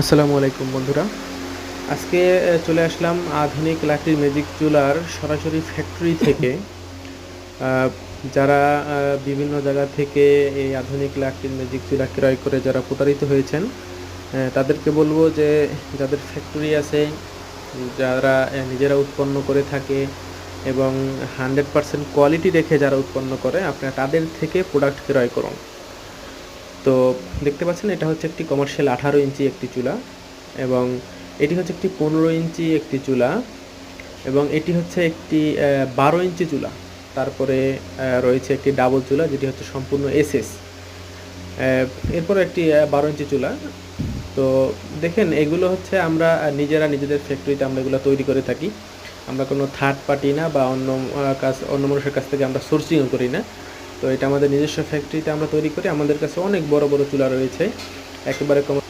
আসসালামু আলাইকুম বন্ধুরা। আজকে চলে আসলাম আধুনিক লাকড়ির ম্যাজিক চুলার সরাসরি ফ্যাক্টরি থেকে। যারা বিভিন্ন জায়গা থেকে এই আধুনিক লাকড়ির ম্যাজিক চুলা ক্রয় করে যারা প্রতারিত হয়েছেন তাদেরকে বলব যে, যাদের ফ্যাক্টরি আছে, যারা নিজেরা উৎপন্ন করে থাকে এবং হান্ড্রেড পার্সেন্ট কোয়ালিটি রেখে যারা উৎপন্ন করে, আপনারা তাদের থেকে প্রোডাক্ট ক্রয় করুন। তো দেখতে পাচ্ছেন, এটা হচ্ছে একটি কমার্শিয়াল আঠারো ইঞ্চি একটি চুলা এবং এটি হচ্ছে একটি পনেরো ইঞ্চি একটি চুলা এবং এটি হচ্ছে একটি বারো ইঞ্চি চুলা। তারপরে রয়েছে একটি ডাবল চুলা যেটি হচ্ছে সম্পূর্ণ এসএস এরপর একটি বারো ইঞ্চি চুলা। তো দেখেন, এগুলো হচ্ছে আমরা নিজেরা নিজেদের ফ্যাক্টরিতে আমরা এগুলো তৈরি করে থাকি। আমরা কোনো থার্ড পার্টি না বা অন্য কাজ, অন্য মানুষের কাছ থেকে আমরা সোর্সিংও করি না। তো এটা আমাদের নিজস্ব ফ্যাক্টরিতে আমরা তৈরি করি। আমাদের কাছে অনেক বড় বড় চুলা রয়েছে। একেবারে কম